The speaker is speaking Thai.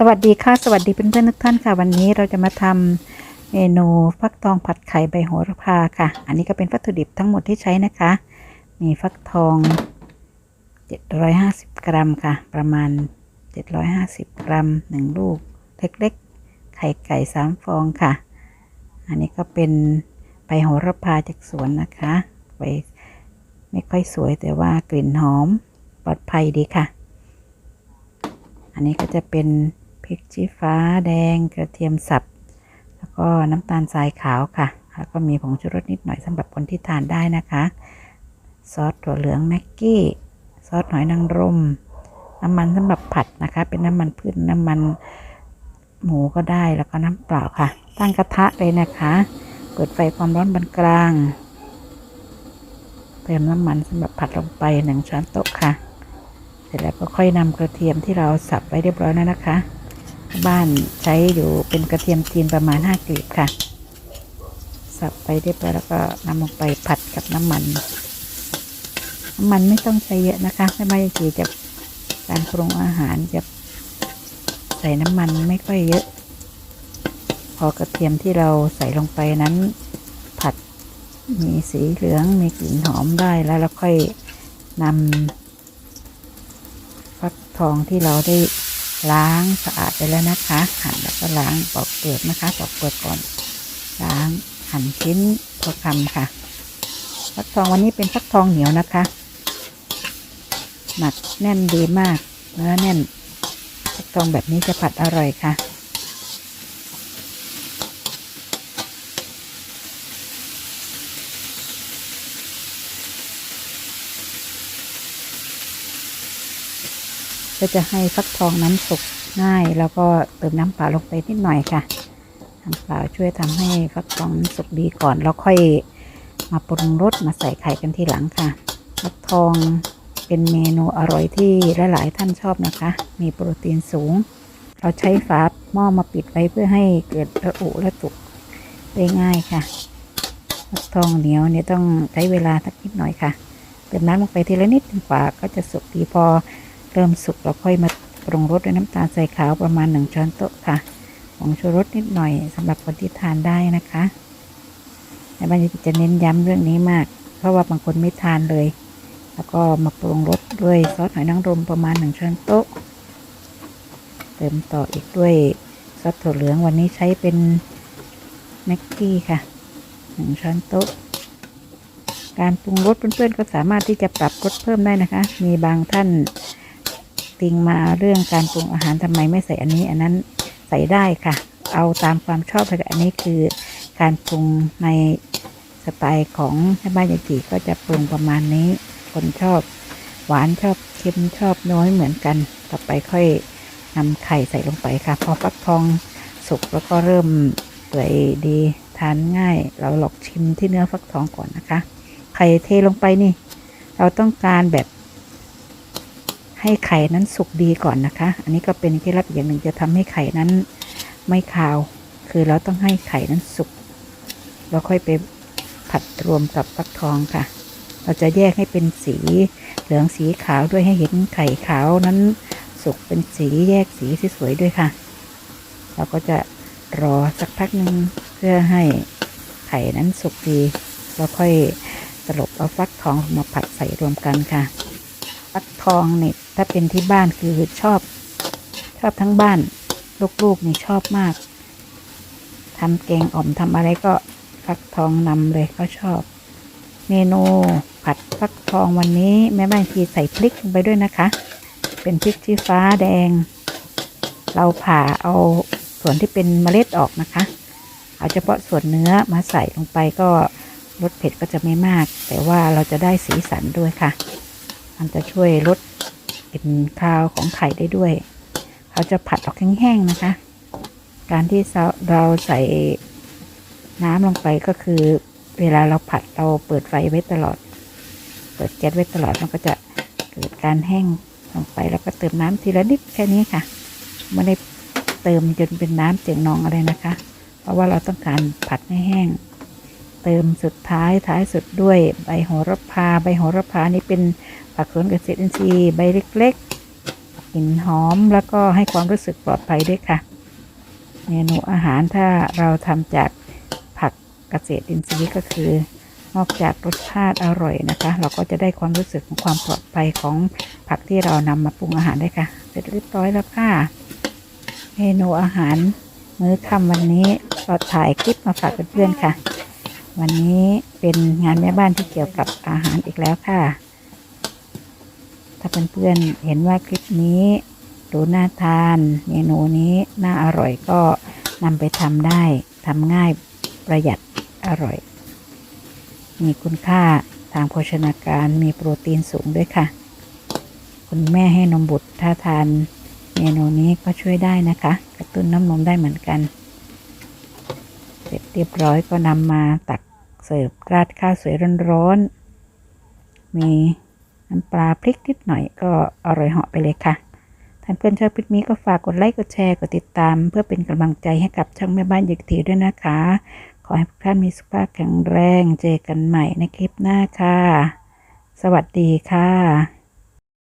สวัสดีค่ะ สวัสดีเพื่อนๆทุกท่านค่ะ วันนี้เราจะมาทำเมนูฟักทองผัดไข่ใบโหระพาค่ะ อันนี้ก็เป็นวัตถุดิบทั้งหมดที่ใช้นะคะ มีฟักทอง 750 กรัมค่ะ ประมาณ 750 กรัม 1 ลูก เล็กๆ ไข่ไก่ 3 ฟองค่ะ อันนี้ก็เป็นใบโหระพาจากสวนนะคะใบไม่ค่อยสวยแต่ว่ากลิ่นหอมปลอดภัยดีค่ะ อันนี้ก็จะเป็น พริกชี้ฟ้าแดงกระเทียมสับ แล้วก็น้ำตาลทรายขาวค่ะ แล้วก็มีผงชูรสนิดหน่อยสำหรับคนที่ทานได้นะคะ ซอสถั่วเหลืองแม็กกี้ ซอสหอยนางรม น้ำมันสำหรับผัดนะคะ เป็นน้ำมันพืชน้ำมันหมูก็ได้แล้วก็น้ำเปล่าค่ะ ตั้งกระทะเลยนะคะ เปิดไฟความร้อนปานกลาง เติมน้ำมันสำหรับผัดลงไปหนึ่งช้อนโต๊ะค่ะ เสร็จแล้วก็ค่อยนำกระเทียมที่เราสับไว้เรียบร้อยแล้วนะคะ บ้านใช้อยู่เป็นกระเทียมจีนประมาณ5กลีบค่ะ สับไปเรียบร้อยแล้วก็นำลงไปผัดกับน้ำมัน น้ำมันไม่ต้องใช้เยอะนะคะถ้าไม่จีจะการปรุงอาหารจะใส่น้ำมันไม่ค่อยเยอะ พอกระเทียมที่เราใส่ลงไปนั้น ผัดมีสีเหลืองมีกลิ่นหอมได้แล้วเราค่อยนำฟักทองที่เราได้ ล้างสะอาดไปแล้วนะคะ หั่นแล้วก็ล้างปอกเปลือกนะคะปอกเปลือกก่อน ล้างหั่นชิ้นพอคำค่ะฟักทองวันนี้เป็นฟักทองเหนียวนะคะหนักแน่นดีมากเนื้อแน่นฟักทองแบบนี้จะผัดอร่อยค่ะ ก็จะให้ฟักทองนั้นสุกง่าย แล้วก็เติมน้ำเปล่าลงไปนิดหน่อยค่ะน้ำเปล่าช่วยทำให้ฟักทองสุกดีก่อน แล้วค่อยมาปรุงรสมาใส่ไข่กันทีหลังค่ะ ฟักทองเป็นเมนูอร่อยที่หลายๆท่านชอบนะคะ มีโปรตีนสูง เราใช้ฝาหม้อมาปิดไว้เพื่อให้เกิดระอุและสุกได้ง่ายค่ะฟักทองเหนียวเนี่ยต้องใช้เวลาสักนิดหน่อยค่ะ เติมน้ำลงไปทีละนิดจนกว่าก็จะสุกดีพอ เริ่มสุกเราค่อยมาปรุงรสด้วยน้ำตาลใส่ขาวประมาณหนึ่งช้อนโต๊ะค่ะผงชูรสนิดหน่อยสำหรับคนที่ทานได้นะคะแต่บางทีจะเน้นย้ำเรื่องนี้มาก เพราะว่าบางคนไม่ทานเลย แล้วก็มาปรุงรสด้วยซอสหอยนางรมประมาณหนึ่งช้อนโต๊ะ เติมต่ออีกด้วยซอสถั่วเหลืองวันนี้ใช้เป็นแม็กกี้ค่ะหนึ่งช้อนโต๊ะการปรุงรสเพื่อนๆก็สามารถที่จะปรับรสเพิ่มได้นะคะ มีบางท่าน ติงมาเรื่องการปรุงอาหารทำไมไม่ใส่อันนี้ อันนั้นใส่ได้ค่ะ เอาตามความชอบเลยค่อันนี้คือการปรุงในสไตล์ของแม่บ้านยายจีก็จะปรุงประมาณนี้ คนชอบหวานชอบเค็มชอบน้อยเหมือนกัน ต่อไปค่อยนำไข่ใส่ลงไปค่ะ พอฟักทองสุกแล้วก็เริ่มเปื่อยดีทานง่าย เราหลอกชิมที่เนื้อฟักทองก่อนนะคะ ไข่เทลงไปนี่ เราต้องการแบบ ให้ไข่นั้นสุกดีก่อนนะคะ อันนี้ก็เป็นเคล็ดลับอย่างหนึ่งจะทำให้ไข่นั้นไม่คาว คือเราต้องให้ไข่นั้นสุกแล้วค่อยไปผัดรวมกับฟักทองค่ะ เราจะแยกให้เป็นสีเหลืองสีขาวด้วยให้เห็นไข่ขาวนั้นสุกเป็นสีแยกสีสวยๆด้วยค่ะ เราก็จะรอสักพักหนึ่งเพื่อให้ไข่นั้นสุกดีแล้วค่อยสลบเอาฟักทองมาผัดใส่รวมกันค่ะ ฟักทองเนี่ยถ้าเป็นที่บ้านคือชอบ ชอบทั้งบ้าน ลูกๆนี่ชอบมากทำแกงอ่อมทำอะไรก็ฟักทองนำเลยก็ชอบ เมนูผัดฟักทองวันนี้แม่บ้านทีใส่พริกลงไปด้วยนะคะ เป็นพริกชี้ฟ้าแดง เราผ่าเอาส่วนที่เป็นเมล็ดออกนะคะ เอาเฉพาะส่วนเนื้อมาใส่ลงไปก็รสเผ็ดก็จะไม่มาก แต่ว่าเราจะได้สีสันด้วยค่ะ มันจะช่วยลดกลิ่นคาวของไข่ได้ด้วย เขาจะผัดออกแห้งๆนะคะ การที่เราใส่น้ำลงไปก็คือเวลาเราผัดเราเปิดไฟไว้ตลอด เปิดแก๊สไว้ตลอดมันก็จะเกิดการแห้งลงไปแล้วก็เติมน้ำทีละนิดแค่นี้ค่ะ ไม่ได้เติมจนเป็นน้ำเจียงนองอะไรนะคะ เพราะว่าเราต้องการผัดให้แห้ง เติมสุดท้ายท้ายสุดด้วยใบโหระพา ใบโหระพานี่เป็นผักสวนเกษตรอินทรีย์ใบเล็กๆกลิ่นหอมแล้วก็ให้ความรู้สึกปลอดภัยด้วยค่ะ เมนูอาหารถ้าเราทำจากผักเกษตรอินทรีย์ก็คือนอกจากรสชาติอร่อยนะคะ เราก็จะได้ความรู้สึกของความปลอดภัยของผักที่เรานำมาปรุงอาหารได้ค่ะ เสร็จเรียบร้อยแล้วค่ะเมนูอาหารมื้อค่ำวันนี้ก็ถ่ายคลิปมาฝากเพื่อนๆค่ะ วันนี้เป็นงานแม่บ้านที่เกี่ยวกับอาหารอีกแล้วค่ะ ถ้าเพื่อนๆเห็นว่าคลิปนี้ดูน่าทานเมนูนี้น่าอร่อยก็นำไปทำได้ทำง่ายประหยัดอร่อย มีคุณค่าทางโภชนาการมีโปรตีนสูงด้วยค่ะ คุณแม่ให้นมบุตรถ้าทานเมนูนี้ก็ช่วยได้นะคะ กระตุ้นน้ำนมได้เหมือนกัน เรียบร้อยก็นำมาตักเสิร์ฟราดข้าวสวยร้อนๆ มีน้ำปลาพริกนิดหน่อยก็อร่อยเหาะไปเลยค่ะ ท่านเพื่อนชอบคลิปนี้ก็ฝากกดไลค์กดแชร์กดติดตาม เพื่อเป็นกำลังใจให้กับช่างแม่บ้านยิกทีด้วยนะคะ ขอให้ทุกท่านมีสุขภาพแข็งแรง เจอกันใหม่ในคลิปหน้าค่ะ สวัสดีค่ะ